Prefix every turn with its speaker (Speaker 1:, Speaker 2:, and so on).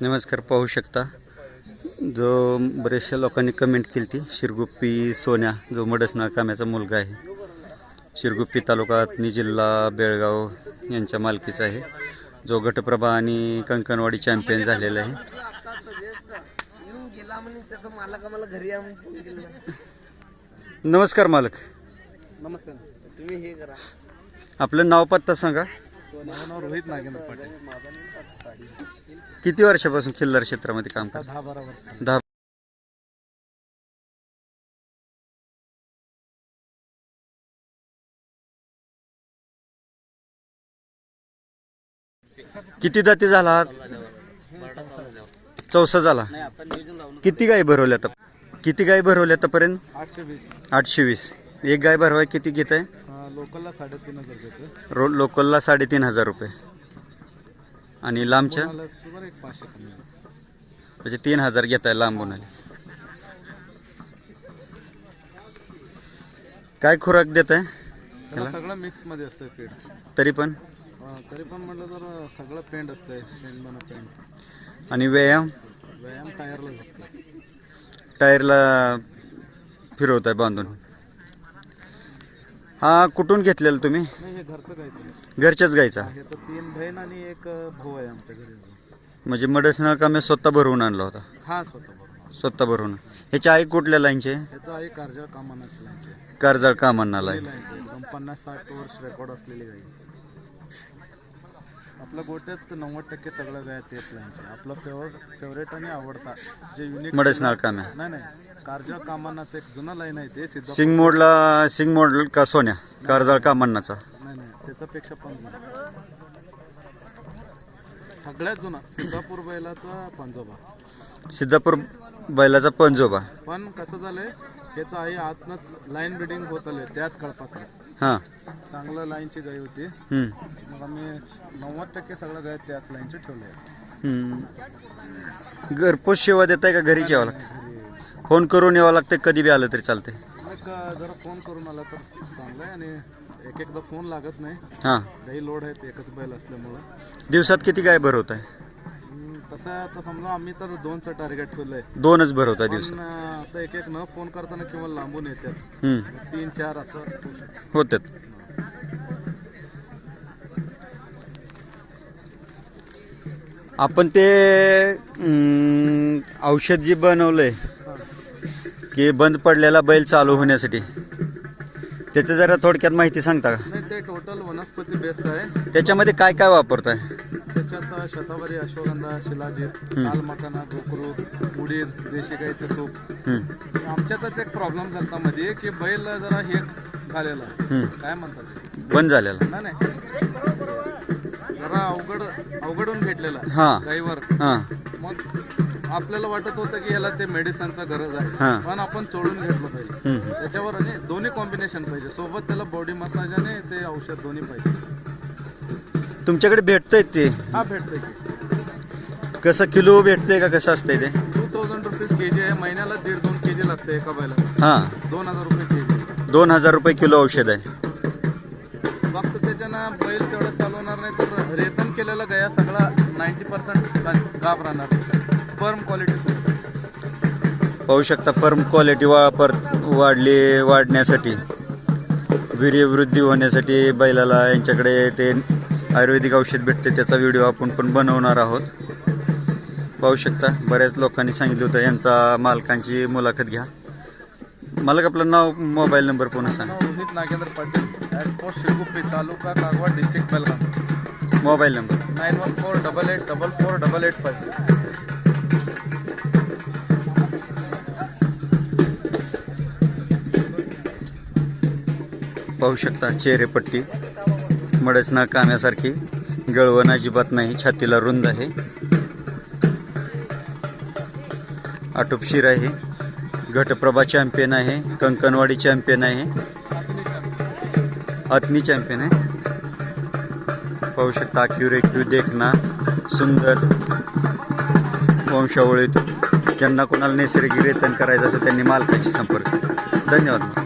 Speaker 1: नमस्कार पाहू शकता. जो बरेचशा लोकांनी कमेंट केली ती शिरगुप्पी सोन्या जो मडसना काम्याचा मुलगा आहे. शिरगुप्पी तालुका अतनी जिल्हा बेळगाव यांच्या मालकीचा आहे. जो गटप्रभा आणि कंकणवाडी चॅम्पियन झालेला आहे. नमस्कार मालक.
Speaker 2: नमस्कार. तुम्ही हे करा.
Speaker 1: आपलं नाव पत्ता सांगा.
Speaker 2: माझं नाव रोहित नागेंद्र पाटील.
Speaker 1: किती वर्षापासून खिल्लार क्षेत्रामध्ये काम करता
Speaker 2: दहा बारा वर्ष.
Speaker 1: दहा किती जाती झाला? चौसा झाला. किती गाय भरवल्या आता किती गाय भरवल्या आतापर्यंत
Speaker 2: आठशे वीस.
Speaker 1: आठशे वीस. एक गाय भरवाय किती घेत आहे
Speaker 2: लोकलला साडेतीन हजार
Speaker 1: रो लोकलला साडेतीन हजार रुपये. आणि लांबच्या?
Speaker 2: एक पाचशे कमी.
Speaker 1: म्हणजे तीन हजार घेत आहे लांबून आले. काय खुराक देत आहे
Speaker 2: त्याला सगळं मिक्समध्ये असतं फीड
Speaker 1: तरी पण?
Speaker 2: तरी पण म्हटलं तर सगळं पेंड असतंय पेंड म्हणा पेंड.
Speaker 1: आणि व्यायाम?
Speaker 2: व्यायाम टायरला झोपतो
Speaker 1: टायरला फिरवत आहे बांधून? हा कुठून घेतलेला तुम्ही?
Speaker 2: नाही हे घरचं
Speaker 1: घरच्याच गायचा
Speaker 2: ह्याचं तीन बहीण आणि एक भाऊ आहे आमच्या घरी अजून.
Speaker 1: म्हणजे मडसना का मी स्वतः भरवून आणला होता?
Speaker 2: हा स्वतः बरोबर
Speaker 1: स्वतः भरवून ह्याच्या आई कुठल्या लाईनचे
Speaker 2: ह्याचं आहे कारजा कामानाची लाईनची
Speaker 1: कर्जाळ कामांना लाईन.
Speaker 2: लाईनची एकदम पन्नास साठ वर्ष रेकॉर्ड असलेली गाई आपल्या गोट्यात नव्वद टक्के सगळ्या गाय तेच लाईनचे आपलं फेवरेट फेवरेट आणि आवडता जे युनिक
Speaker 1: मडसनाळ काम्या
Speaker 2: नाही नाही. कारजा कामानाचं एक जुनं लाईन आहे ते सिद्ध
Speaker 1: सिंग मोडला सिंग मोड का सोन्या? कर्जाळ कामांनाचा
Speaker 2: नाही नाही. त्याच्यापेक्षा पण जुना. सगळ्यात जुना. सिद्धापूर बैलाचा पंजोबा.
Speaker 1: सिद्धापूर बैलाचा पंजोबा.
Speaker 2: पण कसं झालंय? त्याचं आई आतनच लाईन बिडिंग होत आले त्याच कळपाकडे
Speaker 1: हां.
Speaker 2: चांगलं लाईनची गाय होती.
Speaker 1: हम्म.
Speaker 2: मग आम्ही नव्वद टक्के सगळ्या गाय त्याच लाईनचे ठेवले
Speaker 1: हम्म. घरपोच सेवा देताय का घरीच यावं लागतं? फोन करून यावं लागतं कधी बी आलं तरी चालतंय.
Speaker 2: मग जरा फोन करून आला तर चांगलं आहे आणि एक एकदा फोन लागत नाही.
Speaker 1: हां.
Speaker 2: गाई लोड आहेत एकच बैल असल्यामुळं.
Speaker 1: दिवसात किती गाय भरवत आहे
Speaker 2: तसं आता समजा आम्ही तर दोनचं टार्गेट ठेवलंय.
Speaker 1: दोनच भरवत आहे दिवसात.
Speaker 2: पण अं, आता एक एक न फोन करताना किंवा लांबून येतात. तीन चार असं होऊ शकतं.
Speaker 1: होतात. आपण ते अं, औषध जे बनवलंय की बंद पडलेला बैल चालू होण्यासाठी त्याचं जरा थोडक्यात माहिती सांगता का?
Speaker 2: नाही ते टोटल वनस्पती बेस्ड आहे.
Speaker 1: त्याच्यामध्ये काय काय वापरताय?
Speaker 2: त्याच्यात शतावरी अश्वगंधा शिलाजीत लाल मकाना गोकरू उडीद देशी गाईचं तूप. आमच्यातच एक प्रॉब्लेम झाला मध्ये की बैल जरा हे झालेला. काय म्हणतात?
Speaker 1: बंद झालेला.
Speaker 2: नाही नाही. जरा अवघड अवघडून घेतलेला
Speaker 1: हां.
Speaker 2: गाईवर
Speaker 1: हां.
Speaker 2: मग आपल्याला वाटत होतं की ह्याला ते मेडिसिनचा गरज आहे. पण आपण सोडून घेतलं पाहिजे. त्याच्यावर आणि दोन्ही कॉम्बिनेशन पाहिजे. सोबत त्याला बॉडी मसाज आणि ते औषध दोन्ही पाहिजे.
Speaker 1: तुमच्याकडे भेटतंय ते?
Speaker 2: हा की.
Speaker 1: कसं किलो भेटतंय का कसं असतंय ते?
Speaker 2: Two thousand rupees K G आहे. महिन्याला दीड दोन के जी लागते एका बैला
Speaker 1: हां.
Speaker 2: दोन हजार रुपये के जी
Speaker 1: दोन हजार रुपये किलो औषध आहे.
Speaker 2: फक्त त्याच्यानं बैल तेवढं चालवणार नाही तर रेतन केलेला गया सगळा नाईन्टी पर्सेंट गाप राहणार स्पर्म क्वालिटी
Speaker 1: पाहू शकता फर्म क्वालिटी वापर वाढली वाढण्यासाठी वीर्यवृद्धी होण्यासाठी बैलाला यांच्याकडे ते आयुर्वेदिक औषध भेटते त्याचा व्हिडिओ आपण पण बनवणार आहोत. पाहू शकता बऱ्याच लोकांनी सांगितलं होतं यांचा मालकांची मुलाखत घ्या. मालक आपलं नाव मोबाईल नंबर पुन्हा सांगा.
Speaker 2: Rohit Nagendra Patil at post Shirguppi taluka district Belgaum.
Speaker 1: Mobile number.
Speaker 2: Nine one four double eight double four double eight five
Speaker 1: पाहू शकता चेहरेपट्टी मडसना काम्यासारखी गळवण अजिबात नाही छातीला रुंद आहे. आटोपशीर आहे. घटप्रभा चॅम्पियन आहे कंकणवाडी चॅम्पियन आहे. अतनी चॅम्पियन आहे. पाहू शकता क्यू रेखीव देखना सुंदर वंशावळीत. ज्यांना कोणाला नैसर्गिक रेतन करायचं असेल त्यांनी मालकाशी संपर्क धन्यवाद.